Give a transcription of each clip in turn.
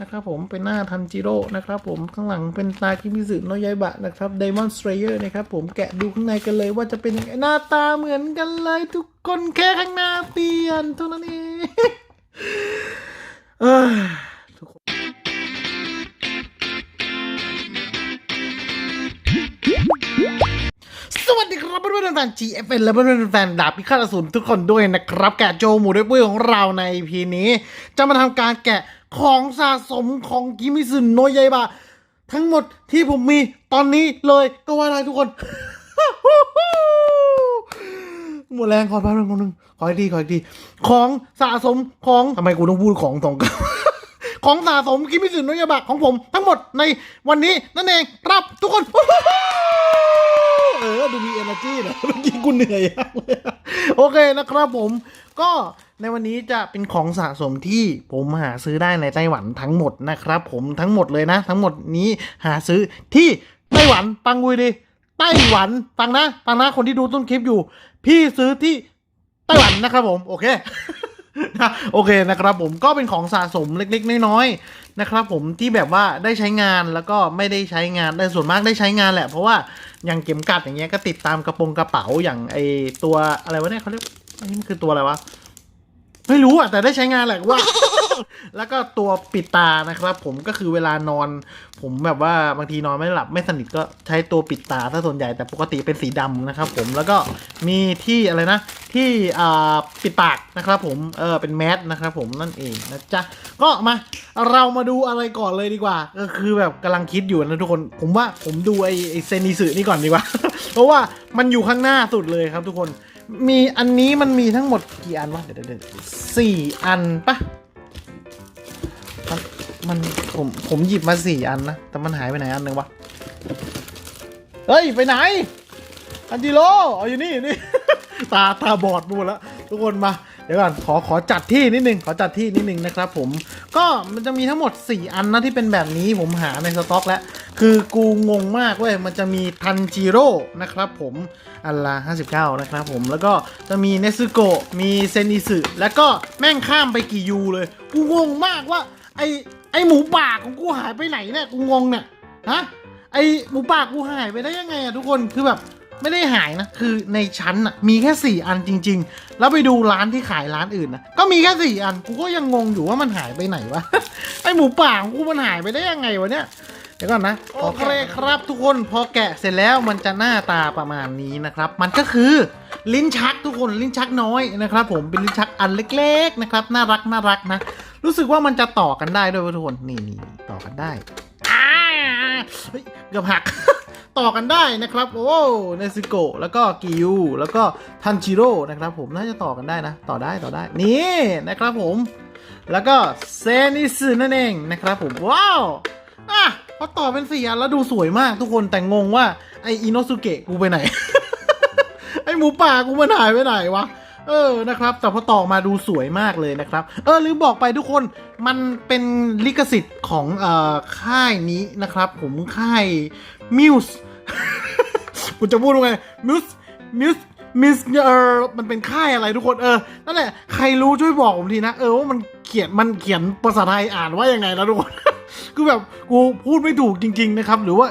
นะครับผมเป็นหน้าทันจิโร่นะครับผมข้างหลังเป็นตาคิมิสึโนยายบะนะครับไดมอนสเตรเยอร์นะครับผมแกะดูข้างในกันเลยว่าจะเป็นยังไงหน้าตาเหมือนกันเลยทุกคนแค่ข้างหน้าเปลี่ยนเท่านั้นเองทุกคนสวัสดีครับเพื่อนๆแฟน GFN และเพื่อนๆแฟนดาบพิฆาตอสูรทุกคนด้วยนะครับ แกะโจหมูด้วยปุ้ยของเราใน EP นี้ จะมาทำการแกะ ของสะสมของกิมิซึนโนยายบะทั้งหมดที่ผมมีตอนนี้เลยก็ว่าได้ทุกคน หมดแรงขอแป๊บนึงคนนึงขออีกทีขออีกทีของสะสมของทำไมกูต้องพูดของสองของสะสมกิมิสึโนยาบะของผมทั้งหมดในวันนี้นั่นเองครับทุกคน เออ ดูมี energy นะเมื่อกี้กูเหนื่อยโอเคนะครับผมก็ ในวันนี้จะเป็นของสะสมที่ผมหาซื้อได้ในไต้หวันทั้งหมดนะครับ ผมทั้งหมดเลยนะ ทั้งหมดนี้หาซื้อที่ไต้หวันฟังกุยดิไต้หวันฟังนะฟังนะคนที่ดูต้นคลิปอยู่ พี่ซื้อที่ไต้หวันนะครับผมโอเคนะโอเคนะครับผมก็เป็นของสะสมเล็กๆน้อยๆนะครับผมที่แบบว่าได้ใช้งานแล้วก็ไม่ได้ใช้งานแต่ส่วนมากได้ใช้งานแหละ เพราะว่าอย่างเข็มกัดอย่างเงี้ยก็ติดตามกระโปรงกระเป๋าอย่างไอตัวอะไรวะเนี่ยเขาเรียกอันนี้มันคือตัวอะไรวะ ไม่รู้อะแต่ได้ใช้งานแหละว่า แล้วก็ตัวปิดตานะครับ ผมก็คือเวลานอน ผมแบบว่าบางทีนอนไม่หลับไม่สนิทก็ใช้ตัวปิดตาถ้าส่วนใหญ่แต่ปกติเป็นสีดำนะครับ ผมแล้วก็มีที่อะไรนะ ที่อ่าปิดปากนะครับ ผมเออเป็นแมสนะครับผมนั่นเองนะจ๊ะก็มาเรามาดูอะไรก่อนเลยดีกว่า ก็คือแบบกำลังคิดอยู่นะทุกคน ผมว่าผมดูไอไอเซนิสึนี่ก่อนดีกว่า เพราะว่ามันอยู่ข้างหน้าสุดเลยครับทุกคน มีอันนี้มันมีทั้งหมดกี่อันวะเดี๋ยวเดี๋ยวเดี๋ยวสี่อันปะมันมันผมผมหยิบมาสี่อันนะ แต่มันหายไปไหนอันหนึ่งวะ เฮ้ย ไปไหน อันจิโร่เอาอยู่นี่นี่ ตาตาบอดหมดแล้วทุกคนมาดี๋ยวก่อนขอขอจัดที่นิดนึงขอจัดที่นิดนึงนะครับผมก็มันจะมีทั้งหมด 4 อันนะที่เป็นแบบนี้ผมหาในสต็อกแล้วคือกูงงมากเว้ยมันจะมีทันจิโร่นะครับผมอันละ59 นะครับผมแล้วก็จะมีเนซึโกะมีเซนิสึแล้วก็แม่งข้ามไปกี่ยูเลย กูงงมากว่าไอไอหมูป่าของกูหายไปไหนเนี่ยกูงงเนี่ยฮะไอหมูป่ากูหายไปได้ยังไงอะทุกคนคือแบบ ไม่ได้หายนะ คือในชั้นอะมีแค่สี่อันจริง ๆ แล้วไปดูร้านที่ขายร้านอื่นนะก็มีแค่สี่อันกูก็ยังงงอยู่ว่ามันหายไปไหนวะ ไอหมูป่าของกูมันหายไปได้ยังไงวะเนี่ยเดี๋ยวก่อนนะโอเคครับทุกคนพอแกะเสร็จแล้วมันจะหน้าตาประมาณนี้นะครับ มันก็คือลิ้นชักทุกคนลิ้นชักน้อยนะครับ ผมเป็นลิ้นชักอันเล็ก ๆนะครับ น่ารักน่ารักนะ รู้สึกว่ามันจะต่อกันได้ด้วยทุกคนนี่นี่ต่อกันได้อ่าเฮ้ยเกือบหัก ต่อกันได้นะครับ โอ้เนซึโกะแล้วก็กิยูแล้วก็ทันจิโร่นะครับผมน่าจะต่อกันได้นะ ต่อได้ต่อได้นี่นะครับผม แล้วก็เซนิสึนั่นเองนะครับผมว้าวอะพอต่อเป็นสี่อันแล้วดูสวยมากทุกคนแต่งงว่าไออินโนสุเกะกูไปไหน ไอหมูป่ากูมันหายไปไหนวะเออ นะครับ แต่พอต่อมาดูสวยมากเลยนะครับ เออ ลืมบอกไปทุกคน มันเป็นลิขสิทธิ์ของ เอ่อ ค่ายนี้นะครับ ผม ค่าย มิวส์กูจะพูดว่าไงมิวส์มิวส์มิสเออมันเป็นค่ายอะไรทุกคนเออนั่นแหละใครรู้ช่วยบอกผมทีนะ เออว่ามันเขียนมันเขียนภาษาไทยอ่านว่ายังไงแล้วทุกคนคือแบบกูพูดไม่ถูกจริง ๆ นะครับ หรือว่า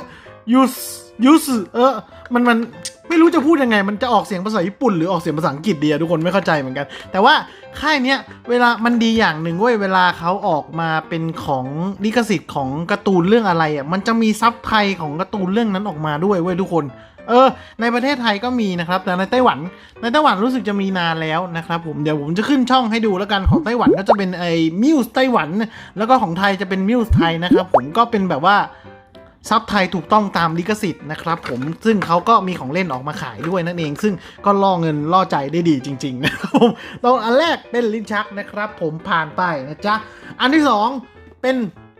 ยูสยูสเออ มันมันไม่รู้จะพูดยังไง มันจะออกเสียงภาษาญี่ปุ่นหรือออกเสียงภาษาอังกฤษดีอะทุกคนไม่เข้าใจเหมือนกัน แต่ว่าค่ายเนี้ยเวลามันดีอย่างหนึ่งเว้ยเวลาเขาออกมาเป็นของลิขสิทธิ์ของการ์ตูนเรื่องอะไรอะมันจะมีซับไทยของการ์ตูนเรื่องนั้นออกมาด้วยเว้ยทุกคนเออในประเทศไทยก็มีนะครับแต่ในไต้หวันในไต้หวันรู้สึกจะมีนานแล้วนะครับผมเดี๋ยวผมจะขึ้นช่องให้ดูแล้วกันของไต้หวันก็จะเป็นไอ้มิวส์ไต้หวัน แล้วก็ของไทยจะเป็นมิวส์ไทยนะครับผมก็เป็นแบบว่า ซับไทยถูกต้องตามลิขสิทธิ์นะครับผมซึ่งเขาก็มีของเล่นออกมาขายด้วยนั่นเอง ซึ่งก็ล่อเงินล่อใจได้ดีจริง ๆ นะครับผมตอนอันแรกเป็นลิ้นชักนะครับ ผมผ่านไปนะจ๊ะ อันที่สองเป็น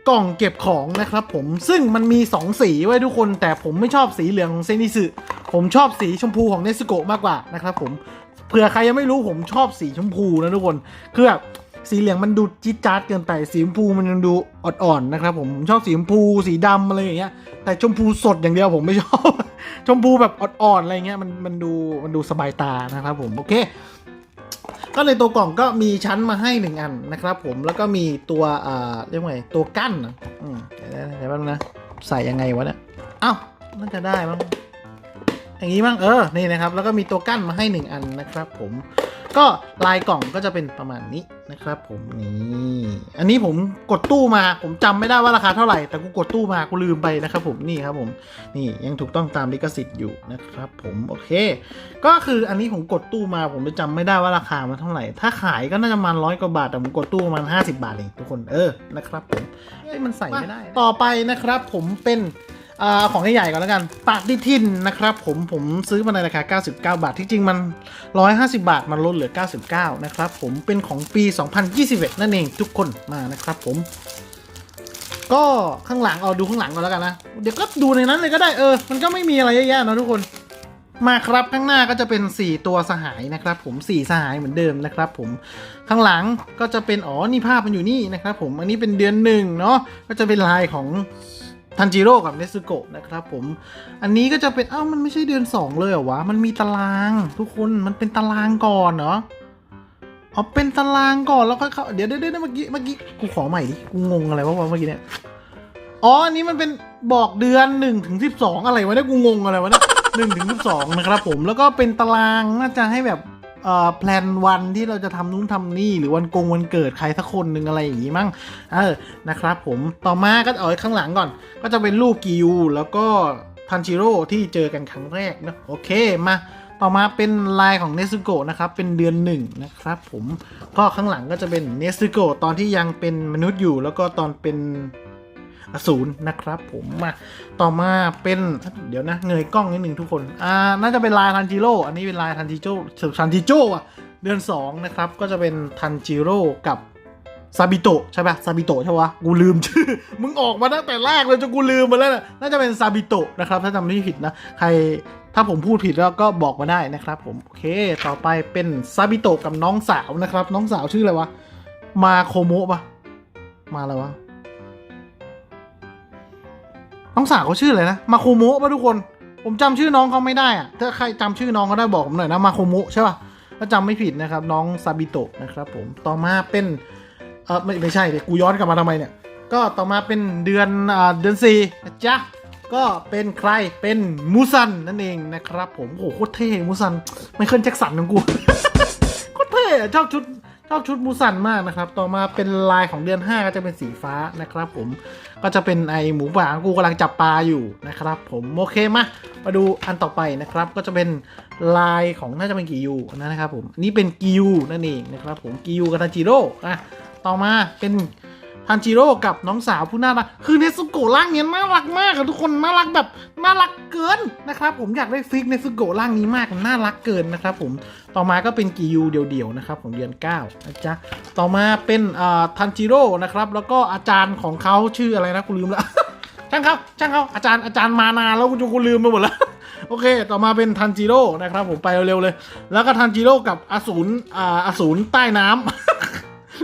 กล่องเก็บของนะครับผมซึ่งมันมี 2 สีไว้ทุกคนแต่ผมไม่ชอบสีเหลืองของเซนิสึผมชอบสีชมพูของเนสโกะมากกว่านะครับผมเผื่อใครยังไม่รู้ผมชอบสีชมพูนะทุกคนคือแบบ สีเหลืองมันดูจิ๊ดจ๊าดเกินไปสีชมพูมันยังดูอ่อนๆนะครับผมผมชอบสีชมพูสีดำอะไรอย่างเงี้ยแต่ชมพูสดอย่างเดียวผมไม่ชอบ ชมพูแบบอ่อนๆอะไรเงี้ยมันมันดูมันดูสบายตานะครับผมโอเค ก็ในตัวกล่องก็มีชั้นมาให้หนึ่งอันนะครับผมแล้วก็มีตัวอ่าเรียกว่าไงตัวกั้นอืมเดี๋ยวนะเดี๋ยวแป๊บนึงนะใส่ยังไงวะเนี่ยเอ้าน่าจะได้มั้งอย่างนี้มั้งเออนี่นะครับแล้วก็มีตัวกั้นมาให้หนึ่งอันนะครับผม ก็ลายกล่องก็จะเป็นประมาณนี้นะครับ ผมนี่อันนี้ผมกดตู้มาผมจำไม่ได้ว่าราคาเท่าไหร่ แต่กูกดตู้มากูลืมไปนะครับ ผมนี่ครับผมนี่ยังถูกต้องตามลิขสิทธิ์อยู่นะครับ ผมโอเค ก็คืออันนี้ผมกดตู้มา ผมจะจำไม่ได้ว่าราคามันเท่าไหร่ ถ้าขายก็น่าจะประมาณร้อยกว่าบาทแต่ผมกดตู้ประมาณ50บาทเองทุกคนเออนะครับผมเอ้ยมันใส่ไม่ได้ ต่อไปนะครับ ผมเป็น ของใหญ่ๆก่อนแล้วกันปากดิทินนะครับ ผมผมซื้อมาในราคา 99 บาท ที่จริงมัน 150 บาท มันลดเหลือ 99 นะครับผมเป็นของปี 2021 นั่นเองทุกคนมานะครับผม ก็ข้างหลังเอาดูข้างหลังก่อนแล้วกันนะ เดี๋ยวก็ดูในนั้นเลยก็ได้เออ มันก็ไม่มีอะไรเยอะแยะนะทุกคน มาครับข้างหน้าก็จะเป็น 4 ตัวสหายนะครับ ผม4สหายเหมือนเดิมนะครับ ผมข้างหลังก็จะเป็นอ๋อนี่ภาพมันอยู่นี่นะครับ ผมอันนี้เป็นเดือนหนึ่งเนาะก็จะเป็นลายของ ทันจิโร่กับเนสโกะนะครับผม อันนี้ก็จะเป็น เอ้า มันไม่ใช่เดือน 2 เลยเหรอวะ มันมีตารางทุกคน มันเป็นตารางก่อนเนาะอ๋อเป็นตารางก่อนแล้วค่อยเข้า เดี๋ยวเดี๋ยวเมื่อกี้ เมื่อกี้ กูขอใหม่ดิ กูงงอะไรวะเมื่อกี้เนี่ย อ๋อ อันนี้มันเป็นบอกเดือน1นถึงสิอะไรวะเนี่ย กูงงอะไรวะเนี่ยหนึ่งถึงสิบสองนะครับผม แล้วก็เป็นตารางน่าจะให้แบบ แพลนวันที่เราจะทำนู้นทำนี่หรือวันกงวันเกิดใครสักคนหนึ่งอะไรอย่างงี้มั้งเออนะครับผมต่อมาก็เอาไว้ข้างหลังก่อน ก็จะเป็นรูปกิยูแล้วก็ทันจิโร่ที่เจอกันครั้งแรกนะโอเคมาต่อมาเป็นลายของเนซึโกะนะครับเป็นเดือนหนึ่งนะครับผมก็ข้างหลังก็จะเป็นเนซึโกะตอนที่ยังเป็นมนุษย์อยู่ แล้วก็ตอนเป็น อสูรนะครับผมมาต่อมาเป็นเดี๋ยวนะเงยกล้องนิดหนึ่งทุกคนอ่าน่าจะเป็นลายทันจิโร่อันนี้เป็นลายทันจิโร่ทันจิโร่อะเดือน 2 นะครับ ก็จะเป็นทันจิโร่กับซาบิโตะใช่ปะซาบิโตะใช่ปะกูลืมชื่อ มึงออกมาตั้งแต่แรกเลยจนกูลืมไปแล้วน่ะน่าจะเป็นซาบิโตะนะครับ ถ้าจำไม่ผิดนะ ใครถ้าผมพูดผิดแล้วก็บอกมาได้นะครับ ผมโอเค ต่อไปเป็นซาบิโตะกับน้องสาวนะครับ น้องสาวชื่ออะไรวะ มาโคโมะปะมาอะไรวะ น้องสาวเขาชื่ออะไรนะ มาโคโมะป่ะทุกคน ผมจำชื่อน้องเขาไม่ได้อะถ้าใครจำชื่อน้องเขาได้บอกผมหน่อยนะมาโคโมะใช่ป่ะถ้าจำไม่ผิดนะครับ น้องซาบิโตะนะครับผมต่อมาเป็นเออไม่ไม่ใช่เดี๋ยวกูย้อนกลับมาทำไมเนี่ยก็ต่อมาเป็นเดือนอ่าเดือนสี่นะจ๊ะก็เป็นใครเป็นมูซันนั่นเองนะครับ ผมโอ้โหโคตรเท่มูซันไม่เคิลแจ็คสันของกูโคตรเท่ชอบชุด ชอบชุดมูสันมากนะครับ ต่อมาเป็นลายของเดือน 5 ก็จะเป็นสีฟ้านะครับ ผมก็จะเป็นไอหมูป่ากูกำลังจับปลาอยู่นะครับ ผมโอเคมามาดูอันต่อไปนะครับ ก็จะเป็นลายของน่าจะเป็นกิยูนะครับ ผมนี่เป็นกิยูนั่นเองนะครับ ผมกิยูกับทันจิโร่อะต่อมาเป็น ทันจิโร่กับน้องสาวผู้น่ารัก คือเนซุโกะร่างเนี้ยน่ารักมากอะทุกคนน่ารักแบบน่ารักเกินนะครับผมอยากได้ฟิกเนซุโกะร่างนี้มากน่ารักเกินนะครับผมต่อมาก็เป็นกิยูเดี่ยวๆนะครับของเดือน9นะจ๊ะต่อมาเป็นทันจิโร่นะครับแล้วก็อาจารย์ของเขาชื่ออะไรนะกูลืมละช่างเขาช่างเขาอาจารย์อาจารย์มานานแล้วกูจนกูลืมไปหมดแล้วโอเค ต่อมาเป็นทันจิโร่นะครับผมไปเร็วๆเลย แล้วก็ทันจิโร่กับอสูรอ่าอสูรใต้น้ำ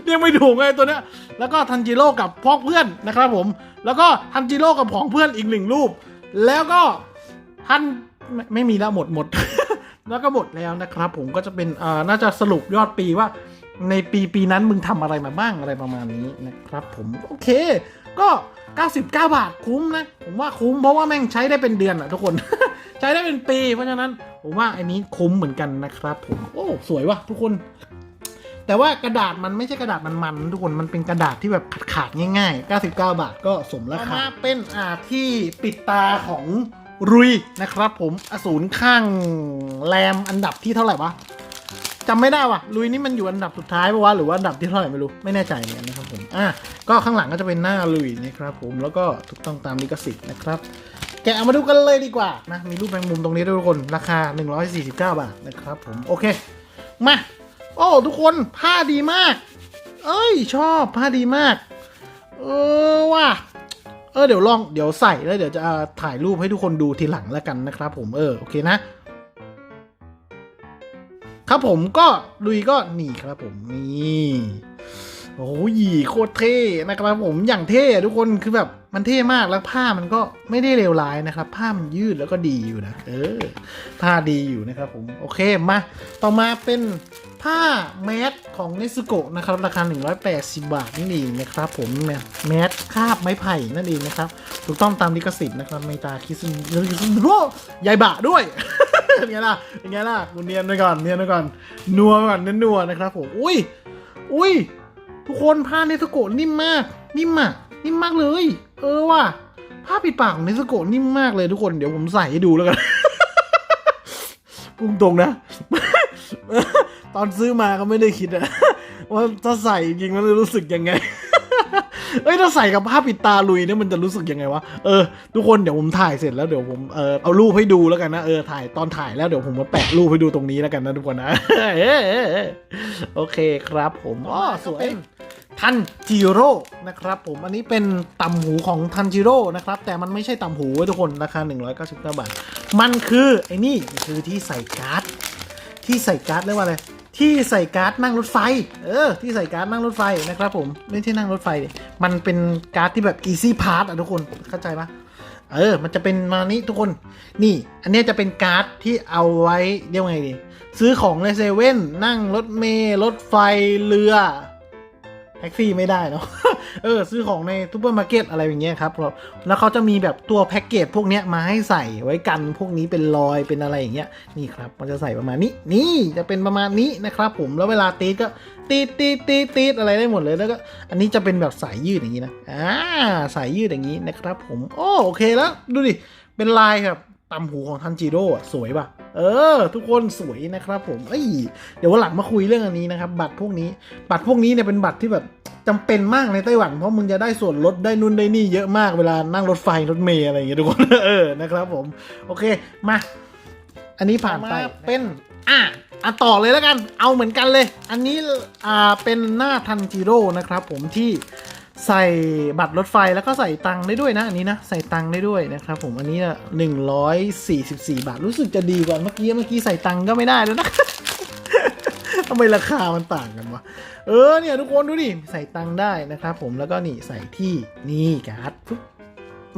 เรียกไม่ถูกเลยตัวเนี้ย แล้วก็ทันจิโร่กับพ่อเพื่อนนะครับผม แล้วก็ทันจิโร่กับผองเพื่อนอีกหนึ่งรูป แล้วก็ทันไม่ไม่มีแล้วหมดหมด แล้วก็หมดแล้วนะครับ ผมก็จะเป็นอ่าน่าจะสรุปยอดปีว่า ในปีปีนั้นมึงทำอะไรมาบ้างอะไรประมาณนี้นะครับ ผมโอเค ก็ 99 บาทคุ้มนะ ผมว่าคุ้มเพราะว่าแม่งใช้ได้เป็นเดือนอะทุกคน ใช้ได้เป็นปี เพราะฉะนั้นผมว่าอันนี้คุ้มเหมือนกันนะครับ ผมโอ้สวยว่ะทุกคน แต่ว่ากระดาษมันไม่ใช่กระดาษมันๆทุกคนมันเป็นกระดาษที่แบบขาดๆง่าย ๆ 99 บาทก็สมราคาเป็นอาที่ปิดตาของรุยนะครับ ผมอสูรข้างแรมอันดับที่เท่าไหร่วะจำไม่ได้ว่ะลุยนี่มันอยู่อันดับสุดท้ายปะวะหรือว่าอันดับที่เท่าไหร่ไม่รู้ไม่แน่ใจเหมือนกันนะครับผมอะก็ข้างหลังก็จะเป็นหน้าลุยนะครับผมแล้วก็ถูกต้องตามลิขสิทธิ์นะครับ แกะมาดูกันเลยดีกว่านะมีรูปแมงมุมตรงนี้ด้วยทุกคนราคา 149 บาทนะครับผมโอเค มา โอ้ทุกคนผ้าดีมาก เอ้ยชอบผ้าดีมาก เออว่ะเออเดี๋ยวลองเดี๋ยวใส่แล้วเดี๋ยวจะเอาถ่ายรูปให้ทุกคนดูทีหลังแล้วกันนะครับ ผมเออโอเคนะ ครับผมก็ลุยก็นี่ครับผมนี่ โอ้ยโคตรเท่นะครับผมอย่างเท่ทุกคนคือแบบมันเท่มากแล้วผ้ามันก็ไม่ได้เลวร้ายนะครับผ้ามันยืดแล้วก็ดีอยู่นะเออผ้าดีอยู่นะครับผมโอเคมาต่อมาเป็นผ้าแมสของเนสโกะนะครับราคา 180 บาทนั่นเองนะครับผมแมสคาบไม้ไผ่นั่นเองนะครับถูกต้องตามลิขสิทธิ์นะครับไม่ตาคิสนโอ้ยายบะด้วยเป็นไงล่ะเป็นไงล่ะกูเนียนไปก่อนเนียนไปก่อนนัวไปก่อนเน้นนัวนะครับผมอุ้ยอุ้ย ทุกคนผ้าเนสโกะนิ่มมาก นิ่มอะนิ่มมากเลย เออว่ะผ้าปิดปากของเนสโกะนิ่มมากเลยทุกคนเดี๋ยวผมใส่ให้ดูแล้วกันพุ่งตรงนะ ตอนซื้อมาก็ไม่ได้คิดอะว่าถ้าใส่จริงมันจะรู้สึกยังไงเอ้ยถ้าใส่กับผ้าปิดตาลุยเนี่ยมันจะรู้สึกยังไงวะ เออทุกคนเดี๋ยวผมถ่ายเสร็จแล้วเดี๋ยวผมเออเอารูปให้ดูแล้วกันนะเออถ่ายตอนถ่ายแล้วเดี๋ยวผมมาแปะรูปให้ดูตรงนี้แล้วกันนะทุกคนนะโอเคครับผมอ๋อสวย ทันจิโร่นะครับผมอันนี้เป็นต่ำหูของทันจิโร่นะครับ แต่มันไม่ใช่ต่ำหูทุกคนราคา 199 บาท มันคือไอ้นี่คือที่ใส่การ์ด ที่ใส่การ์ดเรียกว่าอะไรที่ใส่การ์ดนั่งรถไฟ เออ ที่ใส่การ์ดนั่งรถไฟนะครับผม ไม่ใช่นั่งรถไฟ มันเป็นการ์ดที่แบบ easy pass อะทุกคน เข้าใจปะเออ มันจะเป็นมานี้ทุกคน นี่ อันนี้จะเป็นการ์ดที่เอาไว้เรียกว่าไงดี ซื้อของในเซเว่น นั่งรถเมล์ รถไฟ เรือ ท็กซี่ไม่ได้เนาะเออซื้อของในซูเปอร์มาร์เก็ตอะไรอย่างเงี้ยครับแล้วแล้วเขาจะมีแบบตัวแพ็กเกจพวกเนี้ยมาให้ใส่ไว้กันพวกนี้เป็นรอยเป็นอะไรอย่างเงี้ยนี่ครับมันจะใส่ประมาณนี้นี่จะเป็นประมาณนี้นะครับผมแล้วเวลาตีดก็ตีดตีดตีดตีดอะไรได้หมดเลยแล้วก็อันนี้จะเป็นแบบสายยืดอย่างนี้นะอ่าสายยืดอย่างนี้นะครับผมโอ้โอเคแล้วดูดิเป็นลายแบบ ตำหูของทันจิโร่อะสวยป่ะ เออ ทุกคนสวยนะครับผม เอ้ย เดี๋ยววันหลังมาคุยเรื่องอันนี้นะครับ บัตรพวกนี้ บัตรพวกนี้เนี่ยเป็นบัตรที่แบบจำเป็นมากในไต้หวัน เพราะมึงจะได้ส่วนลดได้นู่นได้นี่เยอะมากเวลานั่งรถไฟรถเมล์อะไรอย่างเงี้ยทุกคน เออ นะครับผม โอเค มา อันนี้ผ่านไป เป็น อะอะต่อเลยแล้วกัน เอาเหมือนกันเลย อันนี้ อ่า เป็นหน้าทันจิโร่นะครับผมที่ ใส่บัตรรถไฟแล้วก็ใส่ตังค์ได้ด้วยนะอันนี้นะใส่ตังค์ได้ด้วยนะครับผมอันนี้นะหนึ่งร้อยสี่สิบสี่บาทรู้สึกจะดีกว่าเมื่อกี้เมื่อกี้ใส่ตังค์ก็ไม่ได้แล้วนะทำไมราคามันต่างกันวะเออเนี่ยทุกคนดูดิใส่ตังค์ได้นะครับผมแล้วก็นี่ใส่ที่นี่การ์ดปุ๊บ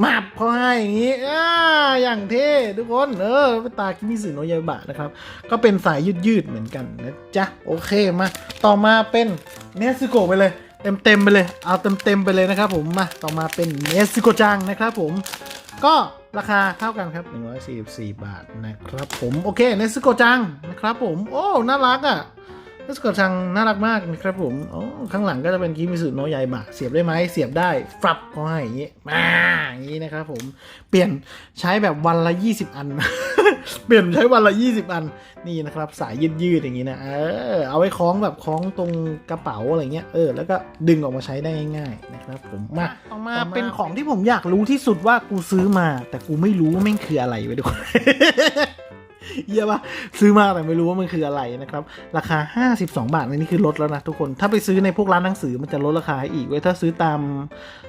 มาบเขาให้อย่างนี้อ่าอย่างเท่ทุกคนเออเป็นตาคิมิสึโนยาบะนะครับ ก็เป็นสายยืดๆเหมือนกันนะจ๊ะ โอเคมา ต่อมาเป็นเนสโกะไปเลย เต็มๆไปเลยเอาเต็มๆไปเลยนะครับผมมาต่อมาเป็นเนสโกจังนะครับผมก็ราคาเท่ากันครับ 144 บาทนะครับผมโอเคเนสโกจังนะครับผมโอ้น่ารักอะ นสโกจังน่ารักมากนะครับผมโอ้ข้างหลังก็จะเป็นคิมิสึโนะยายบะเสียบได้ไหมเสียบได้ฟรับก็ให้อย่างนี้มาอย่างนี้นะครับผมเปลี่ยนใช้แบบวันละ 20 อัน เปลี่ยนใช้วันละ 20 อันนี่นะครับสายยืดๆอย่างนี้นะเออเอาไว้คล้องแบบคล้องตรงกระเป๋าอะไรเงี้ยเออแล้วก็ดึงออกมาใช้ได้ง่ายๆนะครับผมมาต่อมาเป็นของที่ผมอยากรู้ที่สุดว่ากูซื้อมา แต่กูไม่รู้ว่าแม่งคืออะไรไว้ยทุกคน เยี่ยมปะซื้อมาแต่ไม่รู้ว่ามันคืออะไรนะครับ ราคา 52 บาทอันนี้คือลดแล้วนะทุกคน ถ้าไปซื้อในพวกร้านหนังสือมันจะลดราคาอีกเว้ยถ้าซื้อตาม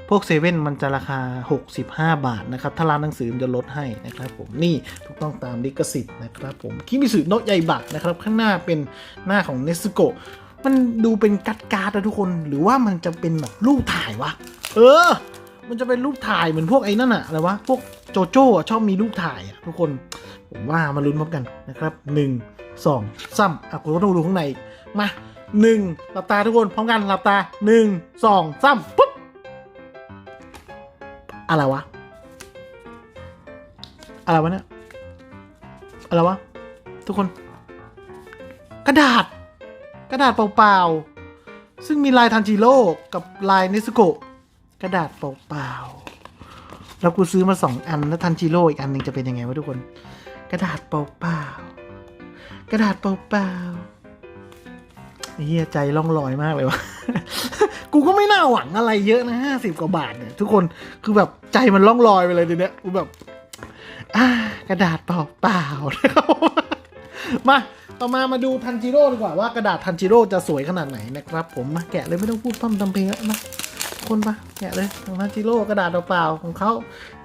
พวกเซเว่นมันจะราคา 65 บาทนะครับ ถ้าร้านหนังสือมันจะลดให้นะครับผมนี่ถูกต้องตามลิขสิทธิ์นะครับผมคิมิสึโนะยายบะนะครับ ข้างหน้าเป็นหน้าของเนสโกมันดูเป็นกัดการ์ดนะทุกคนหรือว่ามันจะเป็นแบบรูปถ่ายวะเออ มันจะเป็นรูปถ่ายเหมือนพวกไอ้นั่นอะอะไรวะพวกโจโจ้ชอบมีรูปถ่ายอะทุกคน ผมว่ามาลุ้นพร้อมกันนะครับหนึ่งสองสามอะคุณก็ต้องดูข้างในอีกมาหนึ่งหลับตาทุกคนพร้อมกันหลับตาหนึ่งสองสามปุ๊บอะไรวะ อะไรวะเนี่ยอะไรวะ ทุกคน กระดาษ กระดาษเปล่าๆ ซึ่งมีลายทันจิโร่กับลายเนสโกะกระดาษเปล่าๆ แล้วกูซื้อมาสองอันแล้วทันจิโร่อีกอันหนึ่งจะเป็นยังไงวะทุกคน กระดาษเปล่าๆ กระดาษเปล่าๆเฮียใจล่องลอยมากเลยวะกูก็ไม่น่าหวังอะไรเยอะนะห้าสิบกว่าบาทเนี่ย ทุกคนคือแบบใจมันล่องลอยไปเลยทีเนี้ยกูแบบกระดาษเปล่าๆนะครับมาต่อมามาดูทันจิโร่ดีกว่าว่ากระดาษทันจิโร่จะสวยขนาดไหนนะครับ ผมมาแกะเลยไม่ต้องพูดพร่ำทำเพลงแล้วนะคนปะแกะเลยของทันจิโร่กระดาษเปล่าของเขา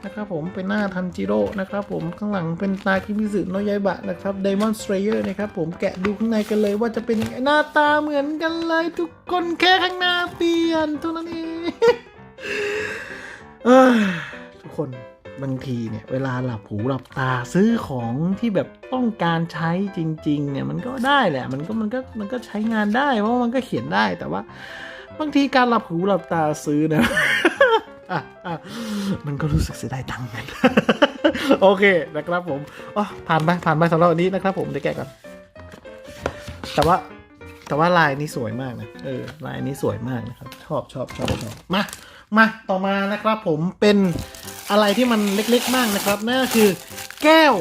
นะครับผมเป็นหน้าทันจิโร่นะครับผมข้างหลังเป็นตาคิมิสึโนยายบะนะครับไดมอนสเตรเยอร์นะครับผมแกะดูข้างในกันเลยว่าจะเป็นยังไงหน้าตาเหมือนกันเลยทุกคนแค่ข้างหน้าเปลี่ยนเท่านั้นเองทุกคนบางทีเนี่ยเวลาหลับหูหลับตาซื้อของที่แบบต้องการใช้จริง ๆ เนี่ยมันก็ได้แหละ มันก็มันก็มันก็ใช้งานได้เพราะว่ามันก็เขียนได้แต่ว่า บางทีการหลับหูหลับตาซื้อนะอะอะ มันก็รู้สึกเสียดายตังค์กันโอเคนะครับผมอ๋อผ่านไปผ่านไปสำหรับวันนี้นะครับ ผมเดี๋ยวแกะก่อนแต่ว่าแต่ว่าลายนี้สวยมากนะ เออ ลายนี้สวยมากนะครับ ชอบชอบชอบชอบมา มา ต่อมานะครับผมเป็นอะไรที่มันเล็กๆมากนะครับ นั่นก็คือแก้ว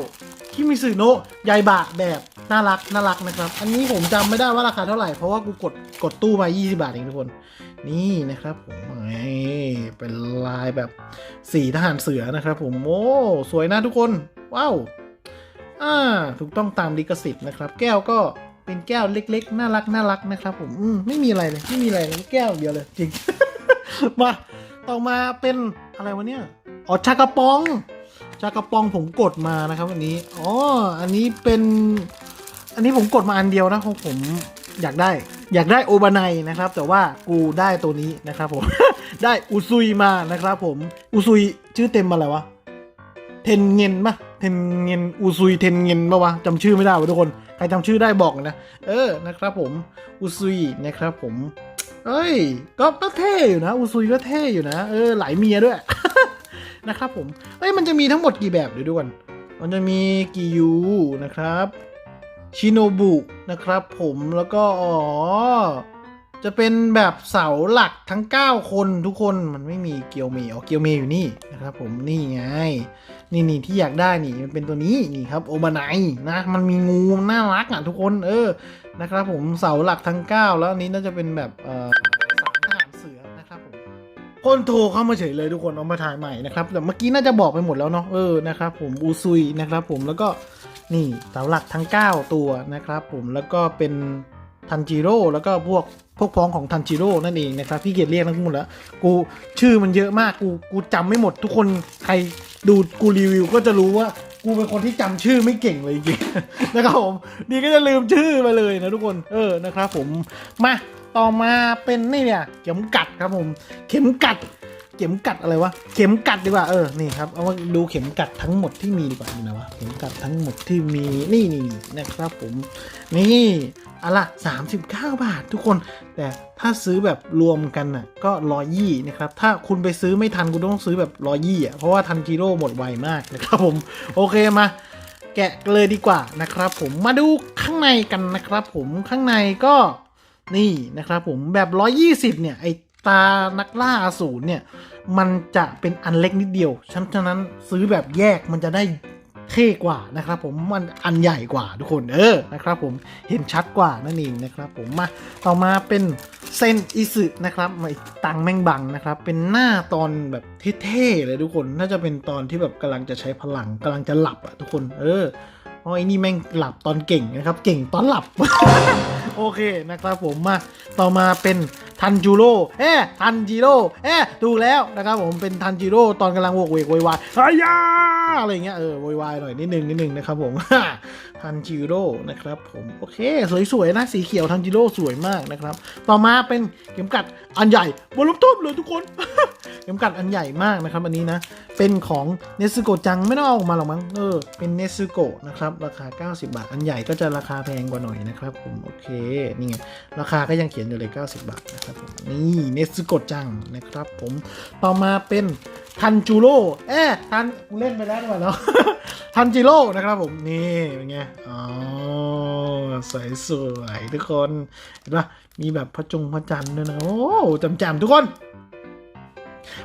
คิมิสึโนะยายบะแบบน่ารักน่ารักนะครับ อันนี้ผมจำไม่ได้ว่าราคาเท่าไหร่ เพราะว่ากูกดกดตู้มา 20 บาทเองทุกคน นี่นะครับผมเป็นลายแบบสีทหารเสือนะครับ ผมโอ้สวยนะทุกคน ว้าวอ่าถูกต้องตามลิขสิทธิ์นะครับ แก้วก็เป็นแก้วเล็ก ๆ น่ารักน่ารักนะครับผมอืมไม่มีอะไรเลยไม่มีอะไรเลยแก้วเดียวเลยจริง มาต่อมาเป็นอะไรวะเนี่ยอ๋อชากระปอง ชากระปองผมกดมานะครับอันนี้ อ๋อ อันนี้เป็น อันนี้ผมกดมาอันเดียวนะของผมอยากได้ อยากได้โอบานายนะครับ แต่ว่ากูได้ตัวนี้นะครับผม ได้อุซุยมานะครับผม อุซุยชื่อเต็มมาอะไรวะ เทนเงินปะเทนเงินอุซุยเทนเงินปะวะจำชื่อไม่ได้วะทุกคน ใครจำชื่อได้บอกนะ เออ นะครับผม อุซุยนะครับผมเอ้ย ก็ก็เท่อยู่นะ อุซุยก็เท่อยู่นะ เออ หลายเมียด้วย นะครับผม เอ้ยมันจะมีทั้งหมดกี่แบบเดี๋ยวดูก่อนมันจะมีกิยูนะครับชิโนบุนะครับผมแล้วก็อ๋อจะเป็นแบบเสาหลักทั้ง 9 คนทุกคนมันไม่มีเกียวเมย์อ๋อเกียวเมย์อยู่นี่นะครับผมนี่ไง นี่นี่ที่อยากได้นี่มันเป็นตัวนี้นี่ครับโอบานนะมันมีงูน่ารักอะทุกคนเออนะครับผมเสาหลักทั้ง 9 แล้วอันนี้น่าจะเป็นแบบเอ่อ คนโทรเข้ามาเฉยเลยทุกคนเอามาถ่ายใหม่นะครับแต่เมื่อกี้น่าจะบอกไปหมดแล้วเนาะเออนะครับผมอูซุยนะครับผมแล้วก็นี่เสาหลักทั้ง 9 ตัวนะครับผมแล้วก็เป็นทันจิโร่แล้วก็พวกพวกพ้องของทันจิโร่นั่นเองนะครับพี่เกียรติเรียกทั้งหมดแล้วกูชื่อมันเยอะมากกูกูจำไม่หมด ทุกคนใครดูกูรีวิวก็จะรู้ว่ากูเป็นคนที่จำชื่อไม่เก่งเลยจริงนะครับผมนี่ก็จะลืมชื่อไปเลยนะทุกคนเออนะครับผมมา ต่อมาเป็นนี่เนี่ย เข็มกัดครับผม เข็มกัด เข็มกัดอะไรวะ เข็มกัดดีกว่า เออ นี่ครับ เอามาดูเข็มกัดทั้งหมดที่มีดีกว่านี่นะวะ เข็มกัดทั้งหมดที่มี นี่นี่นะครับผม นี่อะละ39 บาททุกคน แต่ถ้าซื้อแบบรวมกันน่ะก็ร้อยยี่นะครับ ถ้าคุณไปซื้อไม่ทัน คุณต้องซื้อแบบร้อยยี่อะ เพราะว่าทันจิโร่หมดไวมากนะครับผม โอเคมาแกะเลยดีกว่านะครับผม มาดูข้างในกันนะครับผม ข้างในก็ นี่นะครับผมแบบ 120 เนี่ยไอตานักล่าอสูรเนี่ย มันจะเป็นอันเล็กนิดเดียวฉะนั้นซื้อแบบแยกมันจะได้เท่กว่านะครับผมมันอันใหญ่กว่าทุกคนเออนะครับผมเห็นชัดกว่านั่นเองนะครับผมมาต่อมาเป็นเซนอิสึนะครับมาอีกตังแม่งบังนะครับ เป็นหน้าตอนแบบเท่ๆเลยทุกคนน่าจะเป็นตอนที่แบบกำลังจะใช้พลังกำลังจะหลับอะทุกคน เออ เพราะไอ้นี่แม่งหลับตอนเก่งนะครับ เก่งตอนหลับ โอเคนะครับผมมาต่อมาเป็นทันจูโร่เอ๊ะทันจิโร่เอ๊ะถูกแล้วนะครับผมเป็นทันจิโร่ตอนกำลังโวกเวกโวยวายอายาอะไรเงี้ยเออโวยวายหน่อยนิดนึงนิดนึงนะครับผมทันจิโร่นะครับผมโอเค สวยๆนะสีเขียวทันจิโร่สวยมากนะครับ ต่อมาเป็นเข็มกัดอันใหญ่บนลทุบเลยทุกคนเข็มกัดอันใหญ่มากนะครับอันนี้นะเป็นของเนสโกจังไม่ต้องเอาออกมาหรอกมั้งเออเป็นเนสโกนะครับราคา 90 บาท อันใหญ่ก็จะราคาแพงกว่าหน่อยนะครับผม โอเค นี่ไง ราคาก็ยังเขียนอยู่เลย 90 บาทนะครับผม นี่เนสโกจังนะครับผม ต่อมาเป็นทันจูโร่เอ๊ะทันกูเล่นไปแล้วดีกว่าเนาะทันจิโร่นะครับผม นี่เป็นไง อ๋อสวยสวยๆทุกคน เห็นปะมีแบบพระจงพระจันทร์ด้วยนะ โอ้จำจำๆทุกคน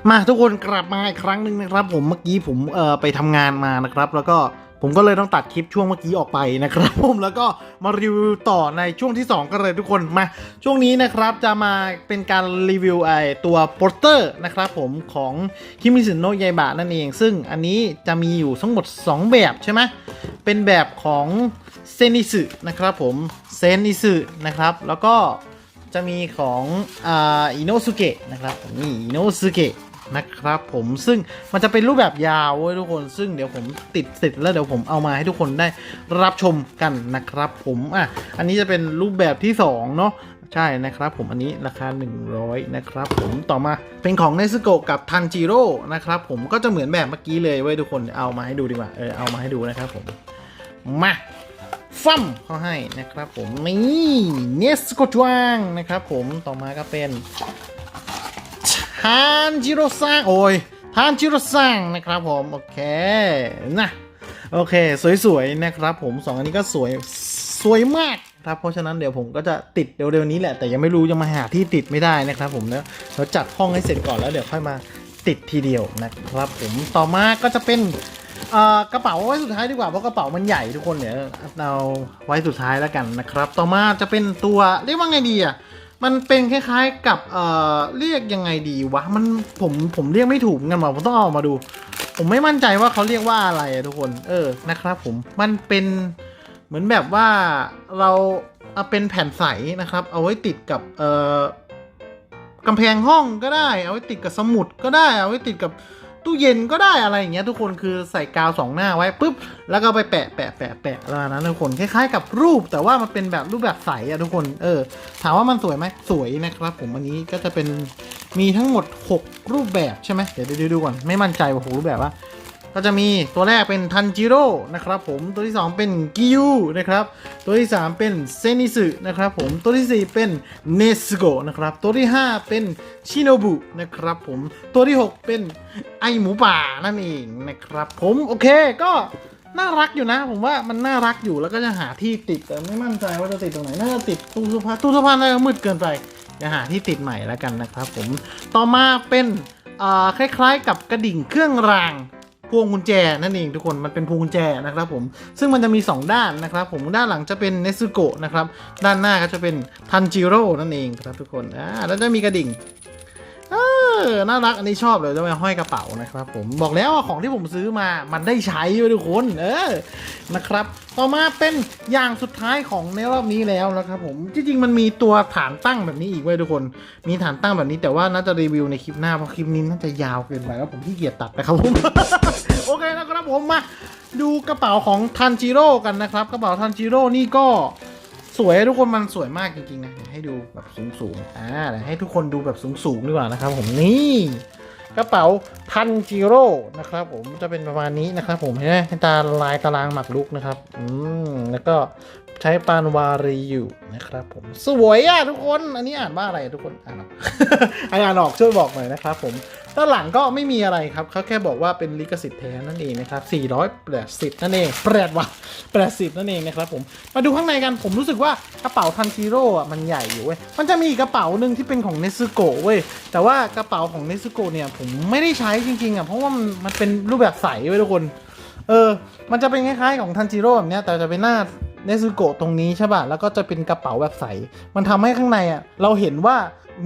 มาทุกคนกลับมาอีกครั้งหนึ่งนะครับ ผมเมื่อกี้ผมเอ่อไปทำงานมานะครับ แล้วก็ ผมก็เลยต้องตัดคลิปช่วงเมื่อกี้ออกไปนะครับผมแล้วก็มารีวิวต่อในช่วงที่ 2 กันเลยทุกคนมา ช่วงนี้นะครับจะมาเป็นการรีวิวไอตัวโปสเตอร์นะครับผมของคิมิสึโนะยายบะนั่นเอง ซึ่งอันนี้จะมีอยู่ทั้งหมด 2 แบบใช่ไหมเป็นแบบของเซนิสึนะครับผมเซนิสึนะครับแล้วก็จะมีของอ่าอิโนสุเกะนะครับนี่อิโนสุเกะ นะครับผมซึ่งมันจะเป็นรูปแบบยาวเว้ยทุกคน ซึ่งเดี๋ยวผมติดเสร็จแล้วเดี๋ยวผมเอามาให้ทุกคนได้รับชมกันนะครับผมอะอันนี้จะเป็นรูปแบบที่สองเนาะใช่นะครับผมอันนี้ราคา 100 นะครับผมต่อมาเป็นของเนซึโกกับทันจิโร่นะครับผมก็จะเหมือนแบบเมื่อกี้เลยเว้ยทุกคนเอามาให้ดูดีกว่าเออเอามาให้ดูนะครับผมมาฟั่มเขาให้นะครับผมนี่เนสโกจวงนะครับผมต่อมาก็เป็น ทานจิโรซังโอ้ยทานจิโรซังนะครับผม โอเคนะโอเค สวยๆนะครับผมสองอันนี้ก็สวยสวยมากครับเพราะฉะนั้นเดี๋ยวผมก็จะติดเร็วๆนี้แหละแต่ยังไม่รู้ยังมาหาที่ติดไม่ได้นะครับผมแล้วเราจัดห้องให้เสร็จก่อนแล้วเดี๋ยวค่อยมาติดทีเดียวนะครับผมต่อมาก็จะเป็นกระเป๋าไว้สุดท้ายดีกว่าเพราะกระเป๋ามันใหญ่ทุกคนเดี๋ยวเอาไว้สุดท้ายแล้วกันนะครับ ต่อมาจะเป็นตัวเรียกว่าไงดีอะ มันเป็นคล้ายๆกับเอ่อเรียกยังไงดีวะ มันผมผมเรียกไม่ถูกกันมาผมต้องเอามาดู ผมไม่มั่นใจว่าเขาเรียกว่าอะไระทุกคน เออนะครับ ผมมันเป็นเหมือนแบบว่าเราเอาเป็นแผ่นใสนะครับ เอาไว้ติดกับเอ่อกำแพงห้องก็ได้ เอาไว้ติดกับสมุดก็ได้ เอาไว้ติดกับ ตู้เย็นก็ได้อะไรอย่างเงี้ยทุกคนคือใส่กาวสองหน้าไว้ปุ๊บแล้วก็ไปแปะแปะแปะแปะแล้วนะทุกคนคล้าย ๆ กับรูป แต่ว่ามันเป็นแบบรูปแบบใสอะทุกคนเออ ถามว่ามันสวยไหมสวยนะครับ ผมอันนี้ก็จะเป็นมีทั้งหมด 6 รูปแบบใช่ไหมเดี๋ยวดูดูก่อนไม่มั่นใจว่าหกรูปแบบว่า ก็จะมีตัวแรกเป็นทันจิโร่นะครับผมตัวที่ 2 เป็นกิยูนะครับตัวที่ 3 เป็นเซนิสึนะครับผมตัวทีสี่ 4 เป็นเนสโกนะครับตัวที่ 5 เป็นชิโนบุนะครับผมตัวที่ 6 เป็นไอหมูป่านั่นเองนะครับผมโอเคก็น่ารักอยู่นะ ผมว่ามันน่ารักอยู่แล้วก็จะหาที่ติดแต่ไม่มั่นใจว่าจะติดตรงไหนน่าจะติดตู้เสื้อผ้าตู้เสื้อผ้าน่าจะมืดเกินไปจะหาที่ติดใหม่แล้วกันนะครับผมต่อมาเป็นอ่าคล้ายๆกับกระดิ่งเครื่องราง พวงกุญแจนั่นเองทุกคนมันเป็นพวงกุญแจนะครับผมซึ่งมันจะมี 2 ด้านนะครับ ผมด้านหลังจะเป็นเนซุโกะนะครับด้านหน้าก็จะเป็นทันจิโร่นั่นเองครับทุกคนอ่าแล้วจะมีกระดิ่ง เออน่ารักอันนี้ชอบเลยจะไปห้อยกระเป๋านะครับ ผมบอกแล้วว่าของที่ผมซื้อมามันได้ใช้ทุกคนเออนะครับ ต่อมาเป็นอย่างสุดท้ายของในรอบนี้แล้วนะครับผมจริงๆมันมีตัวฐานตั้งแบบนี้อีกเว้ทุกคน มีฐานตั้งแบบนี้แต่ว่าน่าจะรีวิวในคลิปหน้าเพราะคลิปนี้น่าจะยาวเกินไปแล้วผมขี้เกียจตัดนะครับผมโอเคนะครับผมมาดูกระเป๋าของทันจิโร่กันนะครับ กระเป๋าทันจิโร่นี่ก็ สวยทุกคนมันสวยมากจริงๆนะให้ดูแบบสูงๆอ่าให้ทุกคนดูแบบสูงๆดีกว่านะครับ ผมนี่กระเป๋าทันจิโร่นะครับ ผมจะเป็นประมาณนี้นะครับผมเห็นไหมเป็นตาลายตารางหมักลุกนะครับอืมแล้วก็ใช้ปานวารีอยู่นะครับ ผมสวยอะทุกคน อันนี้อ่านว่าอะไรทุกคนอ่านออกอ่านออกช่วยบอกหน่อยนะครับ ผม ด้านหลังก็ไม่มีอะไรครับเขาแค่บอกว่าเป็นลิขสิทธิ์แท้นั่นเองนะครับ480นั่นเองแปดว่ะ80 นั่นเองนะครับผมมาดูข้างในกันผมรู้สึกว่ากระเป๋าทันจิโร่อะมันใหญ่อยู่เว้ยมันจะมีอีกกระเป๋าหนึ่งที่เป็นของเนซึโกะเว้ยแต่ว่ากระเป๋าของเนซึโกะเนี่ยผมไม่ได้ใช้จริงๆอะเพราะว่ามันเป็นรูปแบบใสเว้ยทุกคนเออ มันจะเป็นคล้ายๆของทันจิโร่แบบเนี้ยแต่จะเป็นหน้าเนซึโกะตรงนี้ใช่ป่ะ แล้วก็จะเป็นกระเป๋าแบบใส มันทำให้ข้างในอะ เราเห็นว่า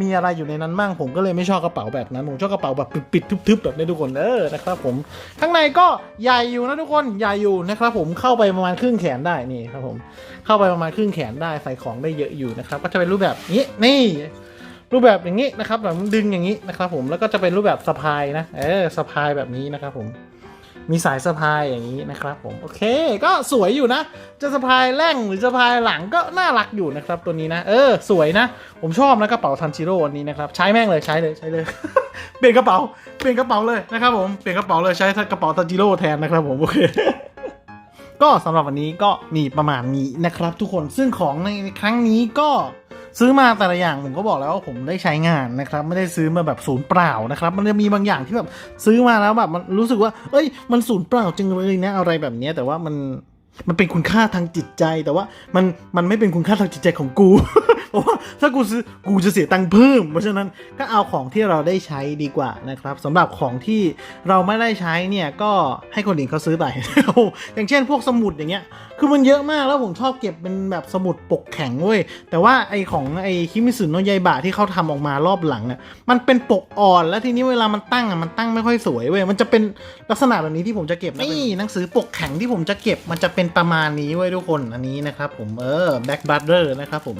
มีอะไรอยู่ในนั้นบ้างผมก็เลยไม่ชอบกระเป๋าแบบนั้น ผมชอบกระเป๋าแบบปิดๆทึบๆแบบนี้ทุกคนเออนะครับผมข้างในก็ใหญ่อยู่นะทุกคนใหญ่อยู่นะครับผมเข้าไปประมาณครึ่งแขนได้นี่ครับผมเข้าไปประมาณครึ่งแขนได้ใส่ของได้เยอะอยู่นะครับก็จะเป็นรูปแบบนี้นี่รูปแบบอย่างนี้นะครับแบบดึงอย่างนี้นะครับผมแล้วก็จะเป็นรูปแบบสะพายนะเออสะพายแบบนี้นะครับผม มีสายสะพายอย่างนี้นะครับผมโอเค ก็สวยอยู่นะ จะสะพายแร่งหรือสะพายหลังก็น่ารักอยู่นะครับตัวนี้นะเออสวยนะ ผมชอบนะกระเป๋าทันจิโร่อันนี้นะครับใช้แม่งเลยใช้เลยใช้เลย เปลี่ยนกระเป๋าเปลี่ยนกระเป๋าเลยนะครับผมเปลี่ยนกระเป๋าเลยใช้กระเป๋าทันจิโร่แทนนะครับผมโอเคก็สำหรับวันนี้ก็มีประมาณนี้นะครับ ทุกคนซึ่งของในครั้งนี้ก็ ซื้อมาแต่ละอย่างผมก็บอกแล้วว่าผมได้ใช้งานนะครับไม่ได้ซื้อมาแบบศูนย์เปล่านะครับมันจะมีบางอย่างที่แบบซื้อมาแล้วแบบมันรู้สึกว่า เอ้ย มันศูนย์เปล่าจังเลยนะอะไรแบบนี้แต่ว่ามันมันเป็นคุณค่าทางจิตใจแต่ว่ามันมันไม่เป็นคุณค่าทางจิตใจของกู เพราะว่าถ้ากูซื้อกูจะเสียตังค์เพิ่ม เพราะฉะนั้นก็เอาของที่เราได้ใช้ดีกว่านะครับสำหรับของที่เราไม่ได้ใช้เนี่ยก็ให้คนอื่นเขาซื้อไปอย่างเช่นพวกสมุดอย่างเงี้ย คือมันเยอะมากแล้วผมชอบเก็บเป็นแบบสมุดปกแข็งเว้ย แต่ว่าไอของไอคิมิสึโนะยายบะที่เขาทำออกมารอบหลังอะ มันเป็นปกอ่อนแล้วทีนี้เวลามันตั้งอะมันตั้งไม่ค่อยสวยเว้ย มันจะเป็นลักษณะแบบนี้ที่ผมจะเก็บนะนี่หนังสือปกแข็งที่ผมจะเก็บมันจะเป็นเป็นประมาณนี้ไว้ยทุกคนอันนี้นะครับผมเออแบ็กบัตเตอร์นะครับผม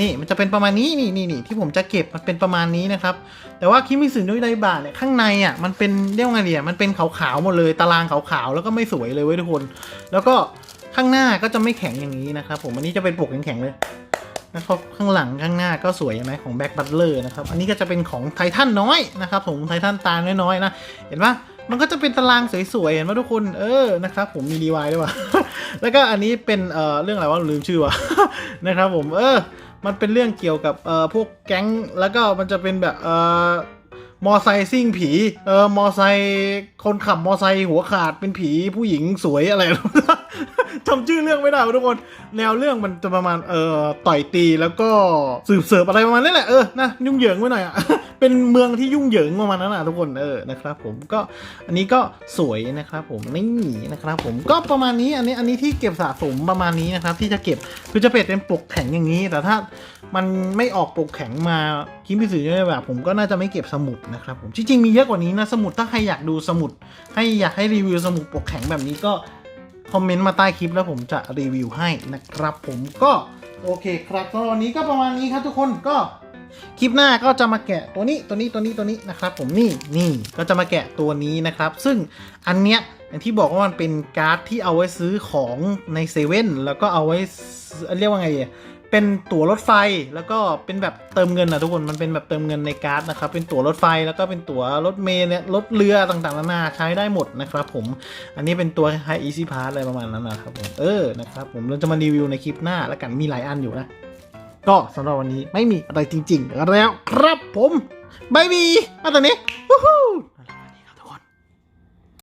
นี่มันจะเป็นประมาณนี้นี่นี่นี่ที่ผมจะเก็บมันเป็นประมาณนี้นะครับแต่ว่าคิมิสึนุยไดบะเนี่ยข้างในอะมันเป็นเรียกว่าไงเนี่ยมันเป็นขาวๆหมดเลยตารางขาวๆแล้วก็ไม่สวยเลยเว้ยทุกคน แล้วก็ ข้างหน้าก็จะไม่แข็งอย่างนี้นะครับผมอันนี้จะเป็นปกแข็งๆเลยนะครับข้างหลังข้างหน้าก็สวยใช่ไหมของแบ็กบัตเลอร์นะครับอันนี้ก็จะเป็นของไททันน้อยนะครับผมไททันตาน้อยๆนะเห็นปะมันก็จะเป็นตารางสวยๆเห็นปะทุกคนเออนะครับผมมีรีวายด้วยว่ะแล้วก็อันนี้เป็นเอ่อเรื่องอะไรวะลืมชื่อว่ะนะครับผมเออมันเป็นเรื่องเกี่ยวกับเอ่อพวกแก๊งแล้วก็มันจะเป็นแบบเอ่อมอไซค์ซิ่งผีเออมอไซค์คนขับมอไซค์หัวขาดเป็นผีผู้หญิงสวยอะไร จำชื่อเรื่องไม่ได้ทุกคน แนวเรื่องมันจะประมาณเอ่อต่อยตีแล้วก็สืบเสิร์ฟอะไรประมาณนี้แหละเออนะยุ่งเหยิงไว้หน่อยอะเป็นเมืองที่ยุ่งเหยิงประมาณนั้นอะทุกคนเออนะครับ ผมก็อันนี้ก็สวยนะครับ ผมนี่นะครับ ผมก็ประมาณนี้อันนี้อันนี้ที่เก็บสะสมประมาณนี้นะครับ ที่จะเก็บคือจะเป็นปกแข็งอย่างนี้ แต่ถ้ามันไม่ออกปกแข็งมาคิดพิสูจน์ได้แบบผมก็น่าจะไม่เก็บสมุดนะครับผมจริงๆมีเยอะกว่านี้นะสมุดถ้าใครอยากดูสมุด ให้อยากให้รีวิวสมุดปกแข็งแบบนี้ก็ คอมเมนต์มาใต้คลิปแล้วผมจะรีวิวให้นะครับ ผมก็โอเคครับสำหรับวันนี้ก็ประมาณนี้ครับทุกคนก็คลิปหน้าก็จะมาแกะตัวนี้ตัวนี้ตัวนี้ตัวนี้นะครับ ผมนี่นี่ก็จะมาแกะตัวนี้นะครับ ซึ่งอันเนี้ยอย่างที่บอกว่ามันเป็นการ์ดที่เอาไว้ซื้อของในเซเว่นแล้วก็เอาไว้เรียกว่าไงอะ เป็นตั๋วรถไฟแล้วก็เป็นแบบเติมเงินนะทุกคนมันเป็นแบบเติมเงินในการ์ดนะครับเป็นตั๋วรถไฟแล้วก็เป็นตั๋วรถเมล์เนี่ยรถเรือต่างๆนานาใช้ได้หมดนะครับผมอันนี้เป็นตัวคล้าย Easy Pass อะไรประมาณนั้นนะครับผมเออนะครับผมเราจะมารีวิวในคลิปหน้าแล้วกันมีหลายอันอยู่นะ ก็สำหรับวันนี้ไม่มีอะไรจริง ๆ แล้วครับผมบายบีมาตอนนี้วู้ฮู้